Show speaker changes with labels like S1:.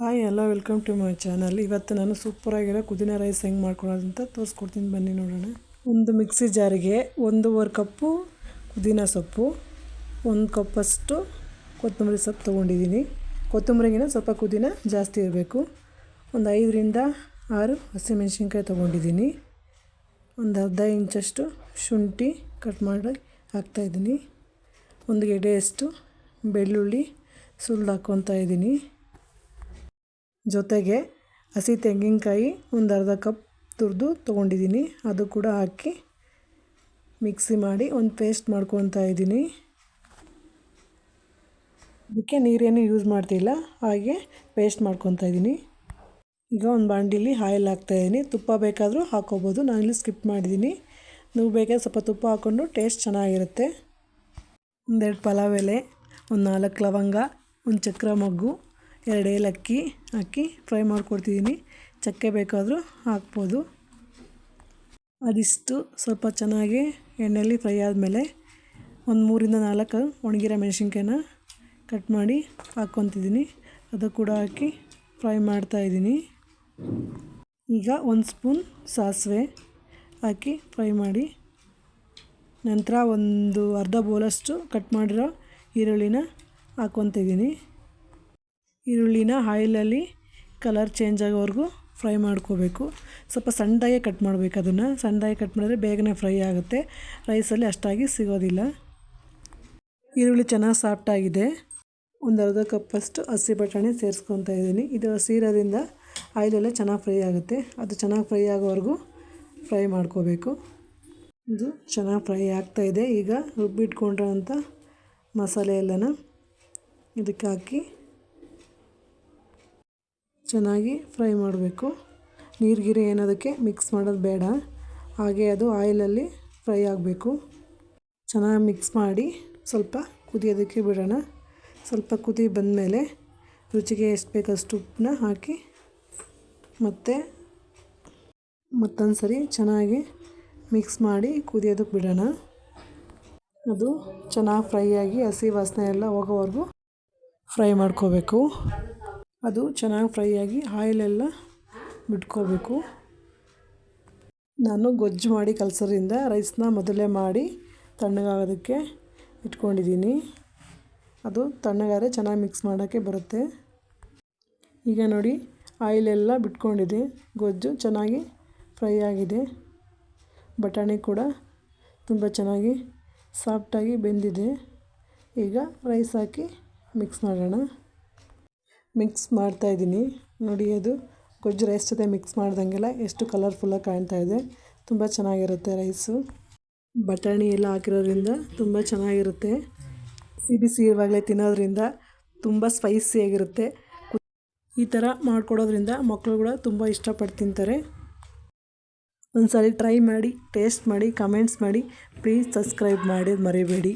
S1: Hi ಎಲ್ಲ welcome to my channel ಇವತ್ತು ನಾನು ಸೂಪರಾಗಿರೋ ಪುದೀನ ರೈಸ್ ಹೆಂಗೆ ಮಾಡ್ಕೊಳೋದಂತ ತೋರಿಸ್ಕೊಡ್ತೀನಿ. ಬನ್ನಿ ನೋಡೋಣ. ಒಂದು ಮಿಕ್ಸಿ ಜಾರಿಗೆ ಒಂದೂವರೆ ಕಪ್ಪು ಪುದೀನ ಸೊಪ್ಪು, ಒಂದು ಕಪ್ಪಷ್ಟು ಕೊತ್ತಂಬರಿ ಸೊಪ್ಪು ತೊಗೊಂಡಿದ್ದೀನಿ. ಕೊತ್ತಂಬರಿಗಿನ ಸ್ವಲ್ಪ ಪುದೀನ ಜಾಸ್ತಿ ಇರಬೇಕು. ಒಂದು ಐದರಿಂದ ಆರು ಹಸಿಮೆಣ್ಸಿನ್ಕಾಯಿ ತೊಗೊಂಡಿದ್ದೀನಿ. ಒಂದು ಅರ್ಧ ಇಂಚಷ್ಟು ಶುಂಠಿ ಕಟ್ ಮಾಡಿ ಹಾಕ್ತಾಯಿದ್ದೀನಿ ಒಂದು ಗೆಡೆಯಷ್ಟು ಬೆಳ್ಳುಳ್ಳಿ ಸುಲಿದು ಹಾಕ್ಕೊತಾ ಇದ್ದೀನಿ. ಜೊತೆಗೆ ಹಸಿ ತೆಂಗಿನಕಾಯಿ ಒಂದು ಅರ್ಧ ಕಪ್ ತುರಿದು ತೊಗೊಂಡಿದ್ದೀನಿ. ಅದು ಕೂಡ ಹಾಕಿ ಮಿಕ್ಸಿ ಮಾಡಿ ಒಂದು ಪೇಸ್ಟ್ ಮಾಡ್ಕೊತಾ ಇದ್ದೀನಿ. ಅದಕ್ಕೆ ನೀರೇನು ಯೂಸ್ ಮಾಡ್ತಿಲ್ಲ, ಹಾಗೆ ಪೇಸ್ಟ್ ಮಾಡ್ಕೊತಾ ಇದ್ದೀನಿ. ಈಗ ಒಂದು ಬಾಂಡಿಲಿ ಆಯಿಲ್ ಹಾಕ್ತಾಯಿದ್ದೀನಿ ತುಪ್ಪ ಬೇಕಾದರೂ ಹಾಕೋಬೋದು ನಾನಿಲ್ಲಿ ಸ್ಕಿಪ್ ಮಾಡಿದ್ದೀನಿ. ನೀವು ಬೇಕಾದ್ರೆ ಸ್ವಲ್ಪ ತುಪ್ಪ ಹಾಕ್ಕೊಂಡು ಟೇಸ್ಟ್ ಚೆನ್ನಾಗಿರುತ್ತೆ. ಒಂದೆರಡು ಪಲಾವ್ ಎಲೆ, ಒಂದು ನಾಲ್ಕು ಲವಂಗ, ಒಂದು ಚಕ್ರ ಮೊಗ್ಗು. ಎರಡು ಏಲಕ್ಕಿ ಹಾಕಿ ಫ್ರೈ ಮಾಡಿಕೊಡ್ತಿದ್ದೀನಿ. ಚಕ್ಕೆ ಬೇಕಾದರೂ ಹಾಕ್ಬೋದು. ಅದಿಷ್ಟು ಸ್ವಲ್ಪ ಚೆನ್ನಾಗಿ ಎಣ್ಣೆಯಲ್ಲಿ ಫ್ರೈ ಆದಮೇಲೆ ಒಂದು ಮೂರಿಂದ ನಾಲ್ಕು ಒಣಗಿರೋ ಮೆಣಸಿನ್ಕಾಯಿನ ಕಟ್ ಮಾಡಿ ಹಾಕ್ಕೊತಿದ್ದೀನಿ. ಅದು ಕೂಡ ಹಾಕಿ ಫ್ರೈ ಮಾಡ್ತಾಯಿದ್ದೀನಿ ಈಗ ಒಂದು ಸ್ಪೂನ್ ಸಾಸಿವೆ ಹಾಕಿ ಫ್ರೈ ಮಾಡಿ. ನಂತರ ಒಂದು ಅರ್ಧ ಬೋಲಷ್ಟು ಕಟ್ ಮಾಡಿರೋ ಈರುಳ್ಳಿನ ಹಾಕ್ಕೊತಿದ್ದೀನಿ. ಈರುಳ್ಳಿನ ಆಯಿಲಲ್ಲಿ ಕಲರ್ ಚೇಂಜ್ ಆಗೋವರೆಗೂ ಫ್ರೈ ಮಾಡ್ಕೋಬೇಕು. ಸ್ವಲ್ಪ ಸಣ್ಣದಾಗೆ ಕಟ್ ಮಾಡಬೇಕು ಅದನ್ನು. ಸಣ್ಣದಾಗಿ ಕಟ್ ಮಾಡಿದ್ರೆ ಬೇಗನೆ ಫ್ರೈ ಆಗುತ್ತೆ. ರೈಸಲ್ಲಿ ಅಷ್ಟಾಗಿ ಸಿಗೋದಿಲ್ಲ. ಈರುಳ್ಳಿ ಚೆನ್ನಾಗಿ ಸಾಫ್ಟಾಗಿದೆ ಒಂದು ಅರ್ಧ ಕಪ್ಪಷ್ಟು ಹಸಿ ಬಟಾಣಿ ಸೇರಿಸ್ಕೊತಾ ಇದ್ದೀನಿ. ಇದು ಸೀರೋದ್ರಿಂದ ಆಯಿಲೆಲ್ಲ ಚೆನ್ನಾಗಿ ಫ್ರೈ ಆಗುತ್ತೆ. ಅದು ಚೆನ್ನಾಗಿ ಫ್ರೈ ಆಗೋವರೆಗೂ ಫ್ರೈ ಮಾಡ್ಕೋಬೇಕು. ಇದು ಚೆನ್ನಾಗಿ ಫ್ರೈ ಆಗ್ತಾಯಿದೆ ಈಗ ರುಬ್ಬಿಟ್ಕೊಂಡಿರೋಂಥ ಮಸಾಲೆ ಎಲ್ಲನ ಇದಕ್ಕೆ ಹಾಕಿ ಚೆನ್ನಾಗಿ ಫ್ರೈ ಮಾಡಬೇಕು. ನೀರು ಗೀರು ಏನೋದಕ್ಕೆ ಮಿಕ್ಸ್ ಮಾಡೋದು ಬೇಡ. ಹಾಗೆ ಅದು ಆಯಿಲಲ್ಲಿ ಫ್ರೈ ಆಗಬೇಕು. ಚೆನ್ನಾಗಿ ಮಿಕ್ಸ್ ಮಾಡಿ ಸ್ವಲ್ಪ ಕುದಿಯೋದಕ್ಕೆ ಬಿಡೋಣ. ಸ್ವಲ್ಪ ಕುದಿ ಬಂದಮೇಲೆ ರುಚಿಗೆ ಎಷ್ಟು ಬೇಕಷ್ಟು ಉಪ್ಪನ್ನ ಹಾಕಿ ಮತ್ತು ಮತ್ತೊಂದು ಸರಿ ಚೆನ್ನಾಗಿ ಮಿಕ್ಸ್ ಮಾಡಿ ಕುದಿಯೋದಕ್ಕೆ ಬಿಡೋಣ. ಅದು ಚೆನ್ನಾಗಿ ಫ್ರೈ ಆಗಿ ಹಸಿ ವಾಸನೆ ಎಲ್ಲ ಹೋಗೋವರೆಗೂ ಫ್ರೈ ಮಾಡ್ಕೋಬೇಕು. ಅದು ಚೆನ್ನಾಗಿ ಫ್ರೈ ಆಗಿ ಆಯಿಲೆಲ್ಲ ಬಿಟ್ಕೋಬೇಕು. ನಾನು ಗೊಜ್ಜು ಮಾಡಿ ಕಲಸೋದ್ರಿಂದ ರೈಸ್ನ ಮೊದಲೇ ಮಾಡಿ ತಣ್ಣಗಾಗೋದಕ್ಕೆ ಇಟ್ಕೊಂಡಿದ್ದೀನಿ. ಅದು ತಣ್ಣಗಾದರೆ ಚೆನ್ನಾಗಿ ಮಿಕ್ಸ್ ಮಾಡೋಕ್ಕೆ ಬರುತ್ತೆ. ಈಗ ನೋಡಿ, ಆಯಿಲೆಲ್ಲ ಬಿಟ್ಕೊಂಡಿದೆ. ಗೊಜ್ಜು ಚೆನ್ನಾಗಿ ಫ್ರೈ ಆಗಿದೆ. ಬಟಾಣಿ ಕೂಡ ತುಂಬ ಚೆನ್ನಾಗಿ ಸಾಫ್ಟಾಗಿ ಬೆಂದಿದೆ. ಈಗ ರೈಸ್ ಹಾಕಿ ಮಿಕ್ಸ್ ಮಾಡೋಣ. ಮಿಕ್ಸ್ ಮಾಡ್ತಾ ಇದ್ದೀನಿ. ನೋಡಿ, ಅದು ಗೊಜ್ಜು ರೈಸ್ ಜೊತೆ ಮಿಕ್ಸ್ ಮಾಡ್ದಂಗೆಲ್ಲ ಎಷ್ಟು ಕಲರ್ಫುಲ್ಲಾಗಿ ಕಾಣ್ತಾ ಇದೆ. ತುಂಬ ಚೆನ್ನಾಗಿರುತ್ತೆ ರೈಸು ಬಟಾಣಿ ಎಲ್ಲ ಹಾಕಿರೋದ್ರಿಂದ ತುಂಬ ಚೆನ್ನಾಗಿರುತ್ತೆ. ಸಿಹಿ ಬಿಸಿ ಇರುವಾಗಲೇ ತಿನ್ನೋದ್ರಿಂದ ತುಂಬ ಸ್ಪೈಸಿಯಾಗಿರುತ್ತೆ ಈ ಥರ ಮಾಡಿಕೊಡೋದ್ರಿಂದ ಮಕ್ಕಳು ಕೂಡ ತುಂಬ ಇಷ್ಟಪಟ್ಟು ತಿಂತಾರೆ. ಒಂದು ಸಾರಿ ಟ್ರೈ ಮಾಡಿ ಟೇಸ್ಟ್ ಮಾಡಿ ಕಮೆಂಟ್ಸ್ ಮಾಡಿ ಪ್ಲೀಸ್ ಸಬ್ಸ್ಕ್ರೈಬ್ ಮಾಡಿ ಮರಿಬೇಡಿ.